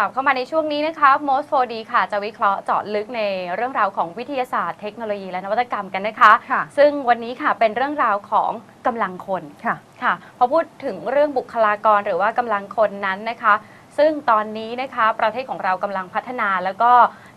ลับเข้ามาในช่วงนี้นะคะ Most 4D ค่ะ จะวิเคราะห์เจาะลึกในเรื่องราวของวิทยาศาสตร์เทคโนโลยีและนวัตกรรมกันนะคะ ค่ะ ซึ่งวันนี้ค่ะเป็นเรื่องราวของกำลังคนค่ะ ค่ะ พอพูดถึงเรื่องบุคลากรหรือว่ากำลังคนนั้นนะคะ ซึ่งตอนนี้นะคะประเทศของเรากำลังพัฒนา แล้วก็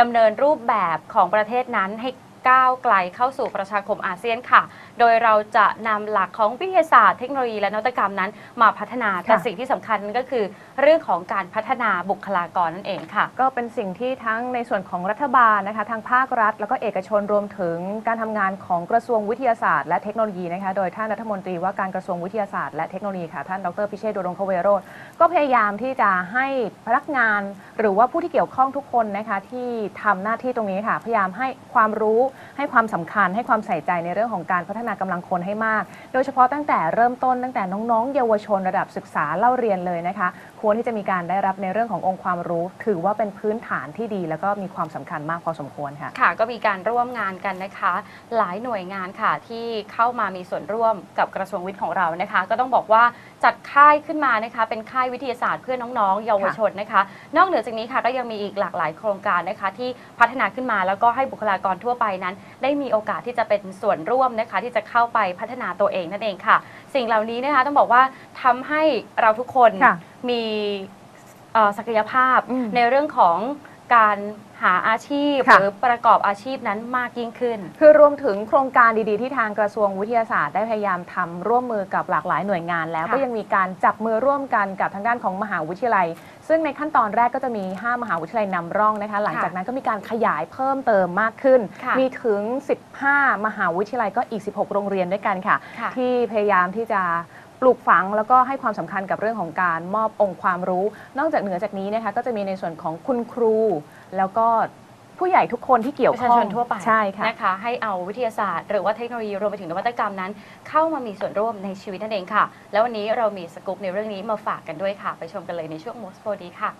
ดำเนินรูปแบบของประเทศนั้นให้ก้าวไกลเข้าสู่ประชาคมอาเซียนค่ะโดยเราจะนำหลักของวิทยาศาสตร์เทคโนโลยีและนวัตกรรมนั้น มาพัฒนาแต่สิ่งที่สำคัญก็คือเรื่องของการพัฒนาบุคลากรนั่นเองค่ะ ก็เป็นสิ่งที่ทั้งในส่วนของรัฐบาลนะคะทางภาครัฐ แล้วก็เอกชนรวมถึงการทำงานของกระทรวงวิทยาศาสตร์และเทคโนโลยีนะคะโดยท่านรัฐมนตรีว่าการกระทรวงวิทยาศาสตร์และเทคโนโลยีค่ะท่านดรพิเชษฐ์ดวงคเวโรธก็พยายามที่จะให้พนักงาน หรือว่าผู้ที่เกี่ยวข้องทุกคนนะคะที่ทำหน้าที่ตรงนี้ค่ะ พยายามให้ความรู้ให้ความสำคัญ ให้ความใส่ใจในเรื่องของการพัฒนากำลังคนให้มาก โดยเฉพาะตั้งแต่เริ่มต้นตั้งแต่น้องๆ เยาวชนระดับศึกษาเล่าเรียนเลยนะคะ ควรที่จะมีการได้รับในเรื่องขององค์ความรู้ ถือว่าเป็นพื้นฐานที่ดี แล้วก็มีความสำคัญมากพอสมควรค่ะค่ะ ก็มีการร่วมงานกันนะคะ หลายหน่วยงานค่ะที่เข้ามามีส่วนร่วมกับกระทรวงวิทย์ของเรานะคะ ก็ต้องบอกว่า จัดค่ายขึ้นมานะคะ เป็นค่ายวิทยาศาสตร์เพื่อน้องๆ เยาวชนนะคะ นอกเหนือจากนี้ค่ะก็ยังมีอีกหลากหลายโครงการนะคะ ที่พัฒนาขึ้นมาแล้วก็ให้บุคลากรทั่วไปนั้น ได้มีโอกาสที่จะเป็นส่วนร่วมนะคะ ที่จะเข้าไปพัฒนาตัวเองนั่นเองค่ะ สิ่งเหล่านี้นะคะต้องบอกว่าทำให้เราทุกคนค่ะมีเอ่อศักยภาพอืมในเรื่องของการ หาอาชีพค่ะหรือประกอบอาชีพนั้นมากยิ่งขึ้น คือรวมถึงโครงการดีๆ ที่ทางกระทรวงวิทยาศาสตร์ได้พยายามทำร่วมมือกับหลากหลายหน่วยงานแล้ว ค่ะ ก็ยังมีการจับมือร่วมกันกับทางด้านของมหาวิทยาลัย ซึ่งในขั้นตอนแรกก็จะมี 5 มหาวิทยาลัยนำร่องนะคะ หลังจากนั้นก็มีการขยายเพิ่มเติมมากขึ้น ค่ะมีถึง 15 มหาวิทยาลัยก็อีก 16 โรงเรียนด้วยกันค่ะ ค่ะที่พยายามที่จะปลูกฝังแล้วก็ให้ความสำคัญกับเรื่องของการมอบองค์ความรู้ นอกจากเหนือจากนี้นะคะก็จะมีในส่วนของคุณครู แล้วก็ผู้ใหญ่ทุกคนที่เกี่ยวประข้ชาองชนทั่วไปใช่ค่ะ นะคะ ให้เอาวิทยาศาสตร์ หรือว่าเทคโนโลยีรวมไปถึงนวัตกรรมนั้น เข้ามามีส่วนร่วมในชีวิตนั่นเองค่ะ แล้ววันนี้เรามีสกู๊ปในเรื่องนี้มาฝากกันด้วยค่ะ ไปชมกันเลยในช่วง Most 4D ค่ะ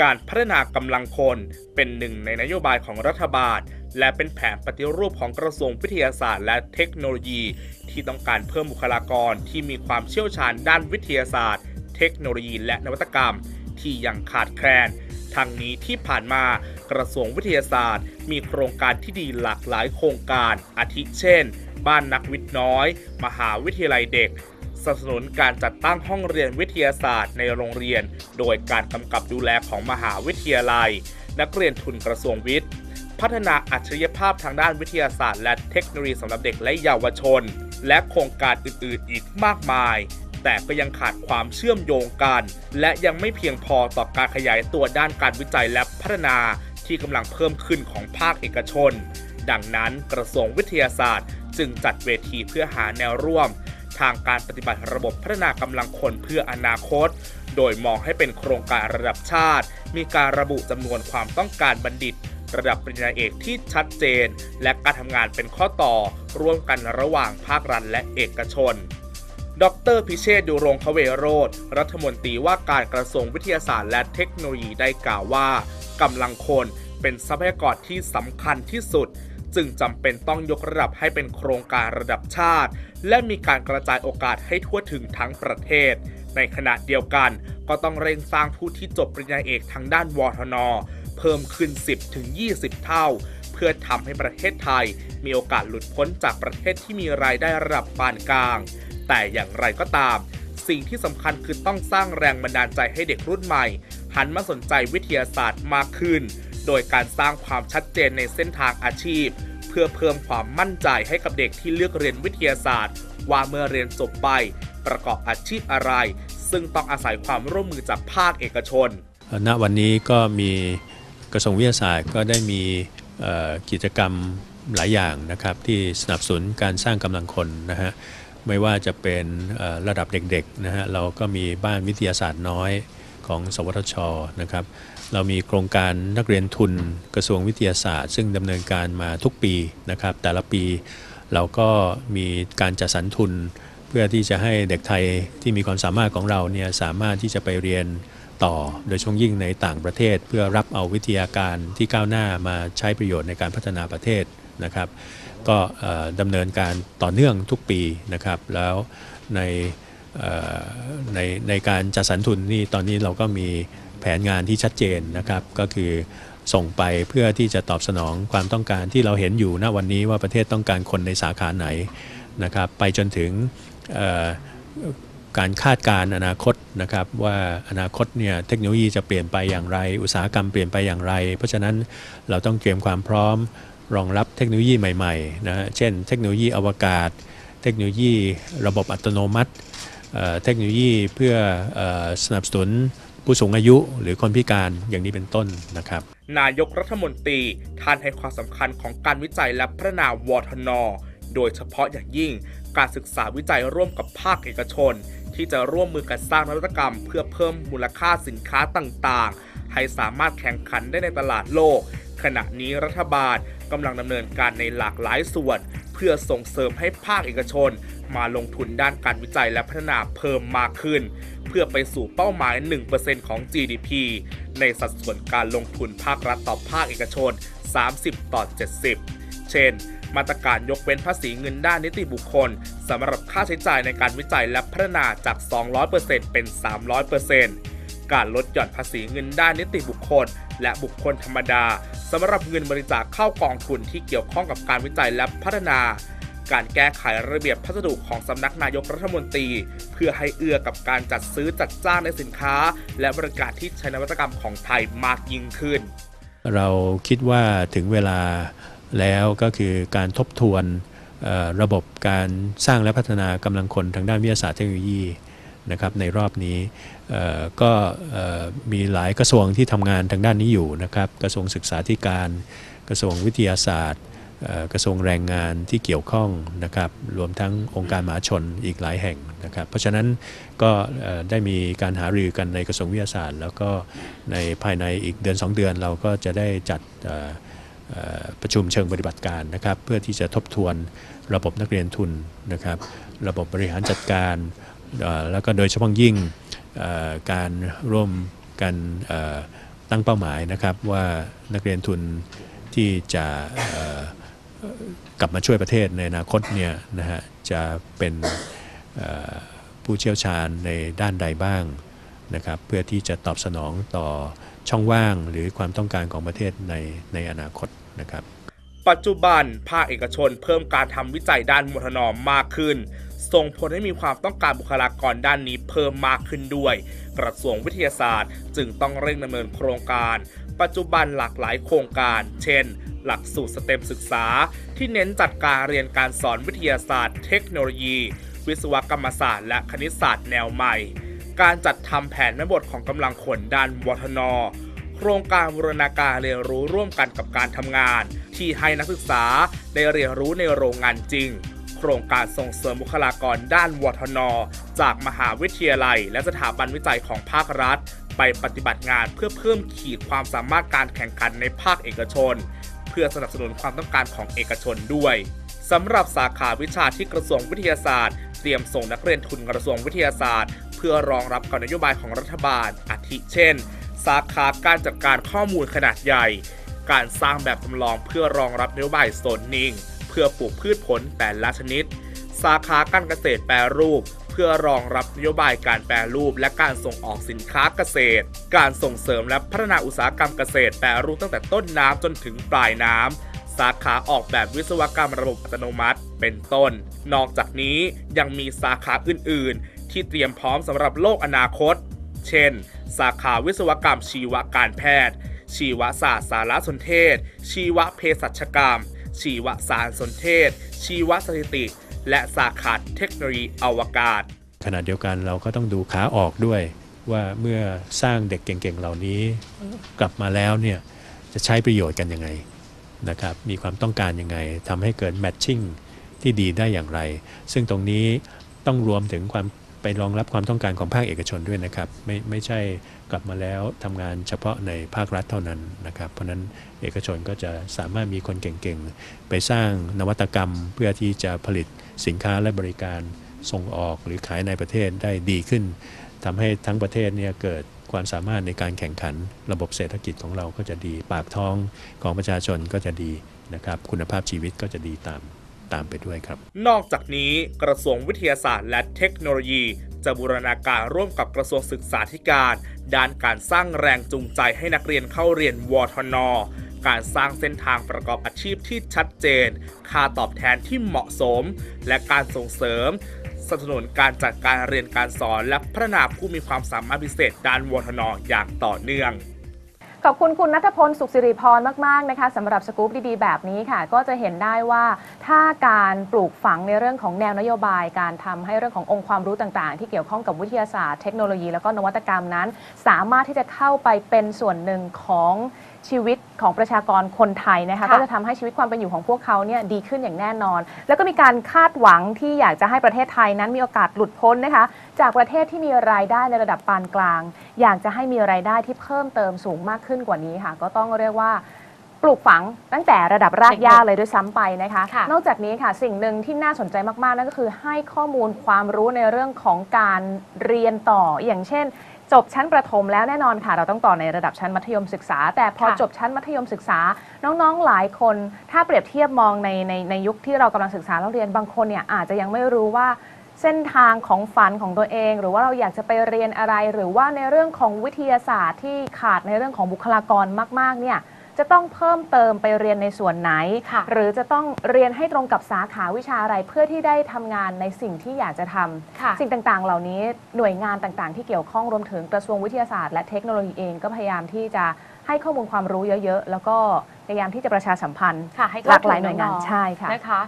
การพัฒนากำลังคนเป็นหนึ่งในนโยบายของรัฐบาล และเป็นแผนปฏิรูปของกระทรวงวิทยาศาสตร์ และเทคโนโลยี ที่ต้องการเพิ่มบุคลากรที่มีความเชี่ยวชาญด้านวิทยาศาสตร์ เทคโนโลยี และนวัตกรรม ที่ยังขาดแคลนทั้งนี้ที่ผ่านมากระทรวงวิทยาศาสตร์ มีโครงการที่ดีหลากหลายโครงการอาทิเช่น บ้านนักวิทย์น้อย มหาวิทยาลัยเด็ก สนับสนุนการจัดตั้งห้องเรียนวิทยาศาสตร์ในโรงเรียน โดยการกำกับดูแลของมหาวิทยาลัย นักเรียนทุนกระทรวงวิทย์ พัฒนาอัจฉริยภาพทางด้านวิทยาศาสตร์ และเทคโนโลยีสำหรับเด็กและเยาวชน และโครงการอื่นๆ อีกมากมาย แต่ก็ยังขาดความเชื่อมโยงกัน และยังไม่เพียงพอต่อการขยายตัวด้านการวิจัยและพัฒนาที่กำลังเพิ่มขึ้นของภาคเอกชน ดังนั้นกระทรวงวิทยาศาสตร์ จึงจัดเวทีเพื่อหาแนวร่วม ทางการปฏิบัติระบบพัฒนากำลังคนเพื่ออนาคต โดยมองให้เป็นโครงการระดับชาติ มีการระบุจำนวนความต้องการบัณฑิต ระดับปริญญาเอกที่ชัดเจน และการทำงานเป็นข้อต่อ ร่วมกันระหว่างภาครัฐและเอกชนดรพิเชษดุรงคเวโรธรัฐมนตรีว่าการกระทรวงวิทยาศาสตร์และเทคโนโลยีได้กล่าวว่ากำลังคนเป็นทรัพยากรที่สำคัญที่สุด จึงจำเป็นต้องยกระดับให้เป็นโครงการระดับชาติ และมีการกระจายโอกาสให้ทั่วถึงทั้งประเทศ ในขณะเดียวกันก็ต้องเร่งสร้างผู้ที่จบปริญญาเอกทางด้านวทน เพิ่มขึ้น 10-20 เท่า เพื่อทำให้ประเทศไทย มีโอกาสหลุดพ้นจากประเทศที่มีรายได้ระดับปานกลาง แต่อย่างไรก็ตาม สิ่งที่สำคัญคือต้องสร้างแรงบันดาลใจให้เด็กรุ่นใหม่ หันมาสนใจวิทยาศาสตร์มากขึ้น โดยการสร้างความชัดเจนในเส้นทางอาชีพ เพื่อเพิ่มความมั่นใจให้กับเด็กที่เลือกเรียนวิทยาศาสตร์ ว่าเมื่อเรียนจบไป ประกอบอาชีพอะไร ซึ่งต้องอาศัยความร่วมมือจากภาคเอกชน ณ วันนี้ก็มีกระทรวงวิทยาศาสตร์ก็ได้มีกิจกรรมหลายอย่างนะครับที่สนับสนุนการสร้างกำลังคนนะฮะไม่ว่าจะเป็นระดับเด็กๆนะฮะเราก็มีบ้านวิทยาศาสตร์น้อยของ สวทชนะครับ เรามีโครงการนักเรียนทุนกระทรวงวิทยาศาสตร์ ซึ่งดำเนินการมาทุกปีนะครับ แต่ละปีเราก็มีการจัดสรรทุน เพื่อที่จะให้เด็กไทยที่มีความสามารถของเราเนี่ยสามารถที่จะไปเรียนต่อ โดยเฉพาะยิ่งในต่างประเทศ เพื่อรับเอาวิทยาการที่ก้าวหน้ามาใช้ประโยชน์ในการพัฒนาประเทศนะครับ ก็ดำเนินการต่อเนื่องทุกปีนะครับ แล้วในในในการจัดสรรทุนนี่ตอนนี้เราก็มี แผนงานที่ชัดเจนนะครับก็คือส่งไปเพื่อที่จะตอบสนองความต้องการที่เราเห็นอยู่ณวันนี้ว่าประเทศต้องการคนในสาขาไหนนะครับไปจนถึงการคาดการณ์อนาคตนะครับว่าอนาคตเนี่ยเทคโนโลยีจะเปลี่ยนไปอย่างไร อุตสาหกรรมเปลี่ยนไปอย่างไร เพราะฉะนั้นเราต้องเตรียมความพร้อมรองรับเทคโนโลยีใหม่ๆนะเช่นเทคโนโลยีอวกาศ เทคโนโลยีระบบอัตโนมัติเทคโนโลยีเพื่ออสนับสนุน ผู้สูงอายุหรือคนพิการอย่างนี้เป็นต้นนะครับ นายกรัฐมนตรีท่านให้ความสำคัญของการวิจัยและพัฒนาวทน โดยเฉพาะอย่างยิ่งการศึกษาวิจัยร่วมกับภาคเอกชน ที่จะร่วมมือกันสร้างนวัตกรรม เพื่อเพิ่มมูลค่าสินค้าต่างๆ ให้สามารถแข่งขันได้ในตลาดโลก ขณะนี้รัฐบาลกำลังดำเนินการในหลากหลายส่วน เพื่อส่งเสริมให้ภาคเอกชน มาลงทุนด้านการวิจัยและพัฒนาเพิ่มมากขึ้น เพื่อไปสู่เป้าหมาย 1%ของ GDP ในสัดส่วนการลงทุนภาครัฐต่อภาคเอกชน 30 ต่อ 70 เช่น มาตรการยกเว้นภาษีเงินด้านนิติบุคคลสำหรับค่าใช้จ่ายในการวิจัยและพัฒนาจาก 200%เป็น 300%การลดหย่อนภาษีเงินด้านนิติบุคคล และบุคคลธรรมดาสำหรับเงินบริจาคเข้ากองทุนที่เกี่ยวข้องกับการวิจัยและพัฒนา การแก้ไขระเบียบพัสดุของสำนักนายกรัฐมนตรี เพื่อให้เอื้อกับการจัดซื้อจัดจ้างในสินค้า และบริการที่ใช้นวัตกรรมของไทยมากยิ่งขึ้น เราคิดว่าถึงเวลาแล้วก็คือการทบทวนระบบการสร้างและพัฒนากำลังคนทางด้านวิทยาศาสตร์เทคโนโลยีนะครับในรอบนี้ก็มีหลายกระทรวงที่ทำงานทางด้านนี้อยู่นะครับ กระทรวงศึกษาธิการ กระทรวงวิทยาศาสตร์ กระทรวงแรงงานที่เกี่ยวข้องนะครับรวมทั้งองค์การมหาชนอีกหลายแห่งนะครับ เพราะฉะนั้นก็ได้มีการหารือกันในกระทรวงวิทยาศาสตร์ แล้วก็ในภายในอีกเดือน 2 เดือนเราก็จะได้จัดประชุมเชิงปฏิบัติการนะครับ เพื่อที่จะทบทวนระบบนักเรียนทุนนะครับ ระบบบริหารจัดการ แล้วก็โดยเฉพาะยิ่งการร่วมกันตั้งเป้าหมายนะครับว่านักเรียนทุนที่จะ กลับมาช่วยประเทศในอนาคตเนี่ยนะฮะจะเป็นผู้เชี่ยวชาญในด้านใดบ้างนะครับเพื่อที่จะตอบสนองต่อช่องว่างหรือความต้องการของประเทศในในอนาคตนะครับ ปัจจุบันภาคเอกชนเพิ่มการทำวิจัยด้านมทนมากขึ้น ส่งผลให้มีความต้องการบุคลากรด้านนี้เพิ่มมากขึ้นด้วย กระทรวงวิทยาศาสตร์ จึงต้องเร่งดำเนินโครงการ ปัจจุบันหลากหลายโครงการ เช่น หลักสูตรสเต็มศึกษา ที่เน้นจัดการเรียนการสอนวิทยาศาสตร์ เทคโนโลยี วิศวกรรมศาสตร์และคณิตศาสตร์แนวใหม่ การจัดทำแผนแม่บทของกำลังคนด้านวัฒนโครงการบูรณาการเรียนรู้ร่วมกันกับการทำงาน ที่ให้นักศึกษาได้เรียนรู้ในโรงงานจริง โครงการส่งเสริมบุคลากรด้านวัฒนจากมหาวิทยาลัย และสถาบันวิจัยของภาครัฐ ไปปฏิบัติงานเพื่อเพิ่มขีดความสามารถการแข่งขันในภาคเอกชน เพื่อสนับสนุนความต้องการของเอกชนด้วยสำหรับสาขาวิชาที่กระทรวงวิทยาศาสตร์ เตรียมส่งนักเรียนทุนกระทรวงวิทยาศาสตร์ เพื่อรองรับกับนโยบายของรัฐบาล อาทิเช่น สาขาการจัดการข้อมูลขนาดใหญ่ การสร้างแบบจำลองเพื่อรองรับนโยบายโซนนิ่ง เพื่อปลูกพืชผลแต่ละชนิด สาขาการเกษตรแปรรูป พื่อรองรับนโยบายการแปรรูปและการส่งออกสินค้าเกษตร การส่งเสริมและพัฒนาอุตสาหกรรมเกษตรแปรรูปตั้งแต่ต้นน้ำจนถึงปลายน้ำ สาขาออกแบบวิศวกรรมระบบอัตโนมัติ เป็นต้น นอกจากนี้ยังมีสาขาอื่น ๆ ที่เตรียมพร้อมสำหรับโลกอนาคต เช่น สาขาวิศวกรรมชีวการแพทย์ ชีวศาสตร์สารสนเทศ ชีวเภสัชกรรม ชีวสารสนเทศ ชีวสถิติ และสาขาเทคโนโลยีอวกาศ ขณะเดียวกันเราก็ต้องดูขาออกด้วย ว่าเมื่อสร้างเด็กเก่งๆเหล่านี้กลับมาแล้วเนี่ยจะใช้ประโยชน์กันยังไงนะครับมีความต้องการยังไงทำให้เกิดแมทชิ่งที่ดีได้อย่างไร ซึ่งตรงนี้ต้องรวมถึงความ ไปรองรับความต้องการของภาคเอกชนด้วยนะครับ ไม่ไม่ใช่กลับมาแล้วทำงานเฉพาะในภาครัฐเท่านั้นนะครับ เพราะฉะนั้นเอกชนก็จะสามารถมีคนเก่งๆ ไปสร้างนวัตกรรมเพื่อที่จะผลิตสินค้าและบริการส่งออกหรือขายในประเทศได้ดีขึ้นทำให้ทั้งประเทศเนี่ยเกิดความสามารถในการแข่งขันระบบเศรษฐกิจของเราก็จะดี ปากท้องของประชาชนก็จะดีนะครับ คุณภาพชีวิตก็จะดีตาม ตามไปด้วยครับ นอกจากนี้กระทรวงวิทยาศาสตร์และเทคโนโลยี จะบูรณาการร่วมกับกระทรวงศึกษาธิการ ด้านการสร้างแรงจูงใจให้นักเรียนเข้าเรียนวทน การสร้างเส้นทางประกอบอาชีพที่ชัดเจน ค่าตอบแทนที่เหมาะสม และการส่งเสริมสนับสนุนการจัดการเรียนการสอนและพัฒนาผู้มีความสามารถพิเศษด้านวทนอย่างต่อเนื่อง ขอบคุณคุณนัทพลสุขสิริพรมากๆนะคะสำหรับสกู๊ปดีๆ แบบนี้ค่ะ ก็จะเห็นได้ว่าถ้าการปลูกฝังในเรื่องของแนวนโยบาย การทำให้เรื่องขององค์ความรู้ต่างๆ ที่เกี่ยวข้องกับวิทยาศาสตร์เทคโนโลยีแล้วก็นวัตกรรมนั้น สามารถที่จะเข้าไปเป็นส่วนหนึ่งของชีวิตของประชากรคนไทยนะคะค่ะก็จะทำให้ชีวิตความเป็นอยู่ของพวกเขาเนี่ยดีขึ้นอย่างแน่นอน แล้วก็มีการคาดหวังที่อยากจะให้ประเทศไทยนั้นมีโอกาสหลุดพ้นนะคะ จากประเทศที่มีรายได้ในระดับปานกลาง อยากจะให้มีรายได้ที่เพิ่มเติมสูงมากขึ้นกว่านี้ค่ะ ก็ต้องเรียกว่าปลูกฝังตั้งแต่ระดับรากหญ้าเลยด้วยซ้ำไปนะคะค่ะนอกจากนี้ค่ะสิ่งหนึ่งที่น่าสนใจมากๆนั่นก็คือให้ข้อมูลความรู้ในเรื่องของการเรียนต่ออย่างเช่น จบชั้นประถมแล้วแน่นอนค่ะ เราต้องต่อในระดับชั้นมัธยมศึกษา แต่พอค่ะจบชั้นมัธยมศึกษา น้องๆหลายคน ถ้าเปรียบเทียบมองในในในยุคที่เรากำลังศึกษาแล้วเรียนบางคนเนี่ยอาจจะยังไม่รู้ว่า เส้นทางของฝันของตัวเอง หรือว่าเราอยากจะไปเรียนอะไร หรือว่าในเรื่องของวิทยาศาสตร์ที่ขาดในเรื่องของบุคลากรมาก ๆ เนี่ยจะต้องเพิ่มเติมไปเรียนในส่วนไหนค่ะหรือจะต้องเรียนให้ตรงกับสาขาวิชาอะไรเพื่อที่ได้ทำงานในสิ่งที่อยากจะทำค่ะสิ่งต่างๆ เหล่านี้หน่วยงานต่างๆ ที่เกี่ยวข้องรวมถึงกระทรวงวิทยาศาสตร์และเทคโนโลยีเองก็พยายามที่จะให้ข้อมูลความรู้เยอะ ๆ แล้วก็พยายามที่จะประชาสัมพันธ์ค่ะให้หลากหลายหน่วยงานเข้ถึใช่ค่ะนะคะ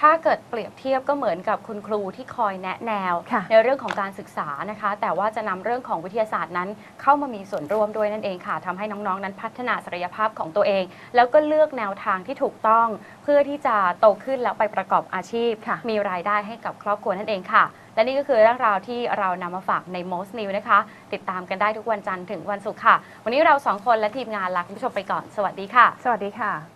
ถ้าเกิดเปรียบเทียบก็เหมือนกับคุณครูที่คอยแนะแนว ค่ะในเรื่องของการศึกษานะคะ แต่ว่าจะนำเรื่องของวิทยาศาสตร์นั้น เข้ามามีส่วนร่วมด้วยนั่นเองค่ะทำให้น้องๆ นั้นพัฒนาศักยภาพของตัวเอง แล้วก็เลือกแนวทางที่ถูกต้อง เพื่อที่จะโตขึ้นแล้วไปประกอบอาชีพ ค่ะ มีรายได้ให้กับครอบครัวนั่นเองค่ะ และนี่ก็คือเรื่องราวที่เรานำมาฝากใน Most New นะคะ ติดตามกันได้ทุกวันจันทร์ถึงวันศุกร์ค่ะ วันนี้เราสองคนและทีมงานลาคุณผู้ชมไปก่อนสวัสดีค่ะ สวัสดีค่ะ